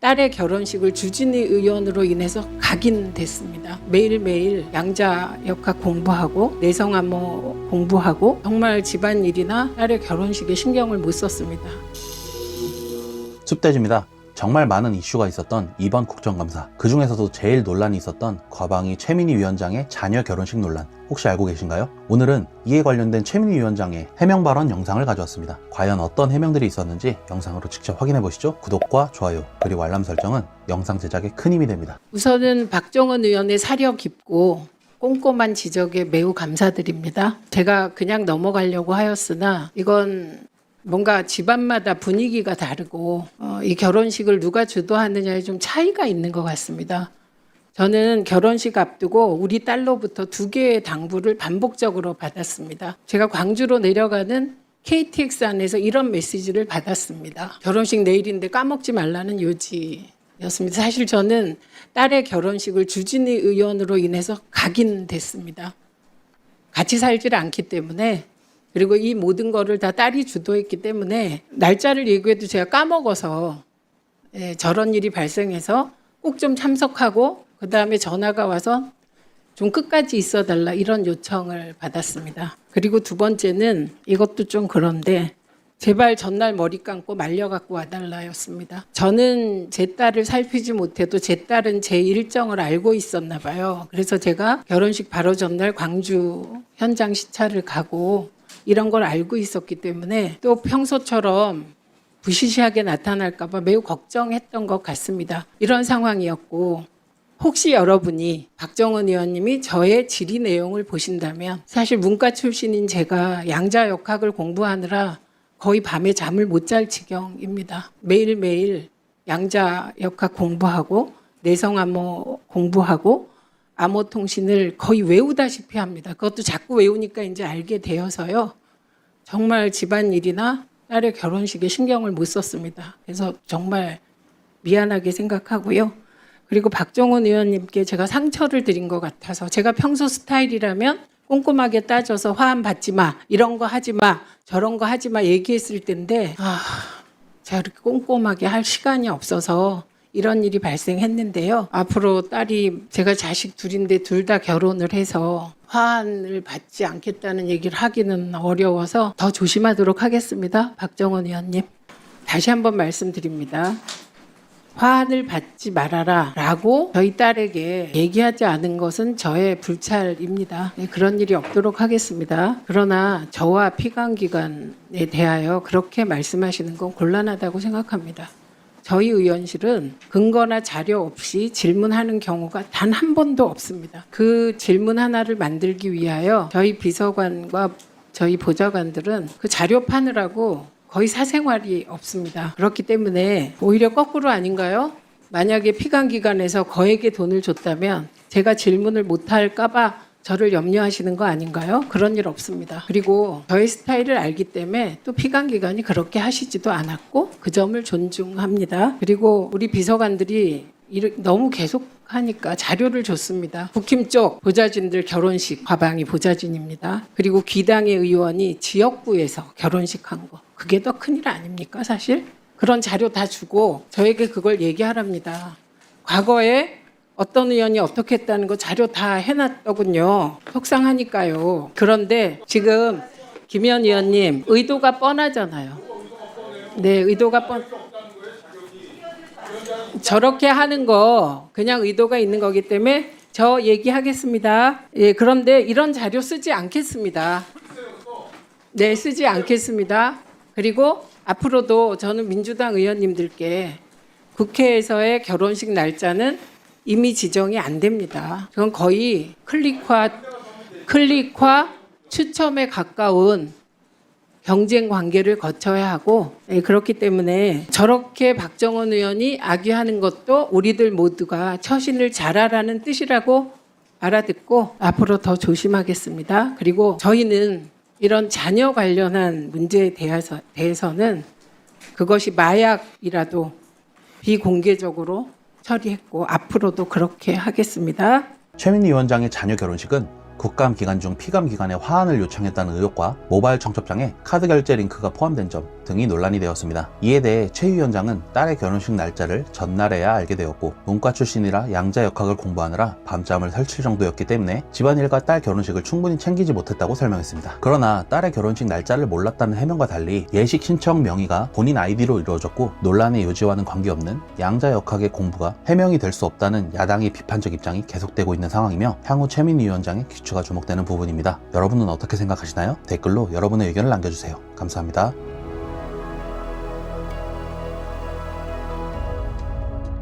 딸의 결혼식을 주진희 의원으로 인해서 각인됐습니다. 매일매일 양자 역학 공부하고 내성 암호 공부하고 정말 집안일이나 딸의 결혼식에 신경을 못 썼습니다. 숲대지입니다. 정말 많은 이슈가 있었던 이번 국정감사. 그 중에서도 제일 논란이 있었던 과방위 최민희 위원장의 자녀 결혼식 논란. 혹시 알고 계신가요? 오늘은 이에 관련된 최민희 위원장의 해명 발언 영상을 가져왔습니다. 과연 어떤 해명들이 있었는지 영상으로 직접 확인해 보시죠. 구독과 좋아요 그리고 알람 설정은 영상 제작에 큰 힘이 됩니다. 우선은 박정은 의원의 사려 깊고 꼼꼼한 지적에 매우 감사드립니다. 제가 그냥 넘어가려고 하였으나 이건 뭔가 집안마다 분위기가 다르고 어, 이 결혼식을 누가 주도하느냐에 좀 차이가 있는 것 같습니다. 저는 결혼식 앞두고 우리 딸로부터 두 개의 당부를 반복적으로 받았습니다. 제가 광주로 내려가는 KTX 안에서 이런 메시지를 받았습니다. 결혼식 내일인데 까먹지 말라는 요지 였습니다. 사실 저는 딸의 결혼식을 주진희 의원으로 인해서 각인 됐습니다. 같이 살지를 않기 때문에 그리고 이 모든 거를 다 딸이 주도했기 때문에 날짜를 얘기해도 제가 까먹어서 예, 저런 일이 발생해서 꼭 좀 참석하고 그 다음에 전화가 와서 좀 끝까지 있어 달라 이런 요청을 받았습니다. 그리고 두 번째는 이것도 좀 그런데 제발 전날 머리 감고 말려 갖고 와달라였습니다. 저는 제 딸을 살피지 못해도 제 딸은 제 일정을 알고 있었나 봐요. 그래서 제가 결혼식 바로 전날 광주 현장 시찰을 가고 이런 걸 알고 있었기 때문에 또 평소처럼 부시시하게 나타날까봐 매우 걱정했던 것 같습니다. 이런 상황이었고 혹시 여러분이 박정은 의원님이 저의 질의 내용을 보신다면 사실 문과 출신인 제가 양자 역학을 공부하느라 거의 밤에 잠을 못 잘 지경입니다. 매일매일 양자 역학 공부하고 내성 암호 공부하고 암호 통신을 거의 외우다시피 합니다. 그것도 자꾸 외우니까 이제 알게 되어서요. 정말 집안일이나 딸의 결혼식에 신경을 못 썼습니다. 그래서 정말 미안하게 생각하고요. 그리고 박정훈 의원님께 제가 상처를 드린 것 같아서 제가 평소 스타일이라면 꼼꼼하게 따져서 화환 받지 마 이런 거 하지 마 저런 거 하지 마 얘기했을 텐데 아 제가 그렇게 꼼꼼하게 할 시간이 없어서 이런 일이 발생했는데요. 앞으로 딸이 제가 자식 둘인데 둘 다 결혼을 해서 화환을 받지 않겠다는 얘기를 하기는 어려워서 더 조심하도록 하겠습니다. 박정원 의원님. 다시 한번 말씀드립니다. 화환을 받지 말아라 라고 저희 딸에게 얘기하지 않은 것은 저의 불찰입니다. 네, 그런 일이 없도록 하겠습니다. 그러나 저와 피감기관에 대하여 그렇게 말씀하시는 건 곤란하다고 생각합니다. 저희 의원실은 근거나 자료 없이 질문하는 경우가 단 한 번도 없습니다. 그 질문 하나를 만들기 위하여 저희 비서관과 저희 보좌관들은 그 자료 파느라고 거의 사생활이 없습니다. 그렇기 때문에 오히려 거꾸로 아닌가요? 만약에 피감기관에서 거액의 돈을 줬다면 제가 질문을 못할까봐 저를 염려하시는 거 아닌가요? 그런 일 없습니다. 그리고 저의 스타일을 알기 때문에 또 피감기관이 그렇게 하시지도 않았고 그 점을 존중합니다. 그리고 우리 비서관들이 너무 계속 하니까 자료를 줬습니다. 국힘 쪽 보좌진들 결혼식 과방위 보좌진입니다. 그리고 귀당의 의원이 지역구에서 결혼식 한 거. 그게 더 큰일 아닙니까, 사실? 그런 자료 다 주고 저에게 그걸 얘기하랍니다. 과거에 어떤 의원이 어떻게 했다는 거 자료 다 해놨더군요. 속상하니까요. 그런데 지금 김현 의원님 의도가 뻔하잖아요. 네, 의도가 뻔. 저렇게 하는 거 그냥 의도가 있는 거기 때문에 저 얘기하겠습니다. 예, 그런데 이런 자료 쓰지 않겠습니다. 네, 쓰지 않겠습니다. 그리고 앞으로도 저는 민주당 의원님들께 국회에서의 결혼식 날짜는 이미 지정이 안 됩니다. 그건 거의 클릭화 클릭화 추첨에 가까운 경쟁 관계를 거쳐야 하고 예, 그렇기 때문에 저렇게 박정원 의원이 악유하는 것도 우리들 모두가 처신을 잘하라는 뜻이라고 알아듣고 앞으로 더 조심하겠습니다. 그리고 저희는 이런 자녀 관련한 문제에 대해서, 대해서는 그것이 마약이라도 비공개적으로 처리했고 앞으로도 그렇게 하겠습니다. 최민희 위원장의 자녀 결혼식은 국감 기간 중 피감 기관에 화환을 요청했다는 의혹과 모바일 청첩장에 카드 결제 링크가 포함된 점 등이 논란이 되었습니다. 이에 대해 최 위원장은 딸의 결혼식 날짜를 전날에야 알게 되었고 문과 출신이라 양자 역학을 공부하느라 밤잠을 설칠 정도였기 때문에 집안일과 딸 결혼식을 충분히 챙기지 못했다고 설명했습니다. 그러나 딸의 결혼식 날짜를 몰랐다는 해명과 달리 예식 신청 명의가 본인 아이디로 이루어졌고 논란의 요지와는 관계없는 양자 역학의 공부가 해명이 될 수 없다는 야당의 비판적 입장이 계속되고 있는 상황이며 향후 최민희 위원장의 귀추가 주목되는 부분입니다. 여러분은 어떻게 생각하시나요? 댓글로 여러분의 의견을 남겨주세요. 감사합니다.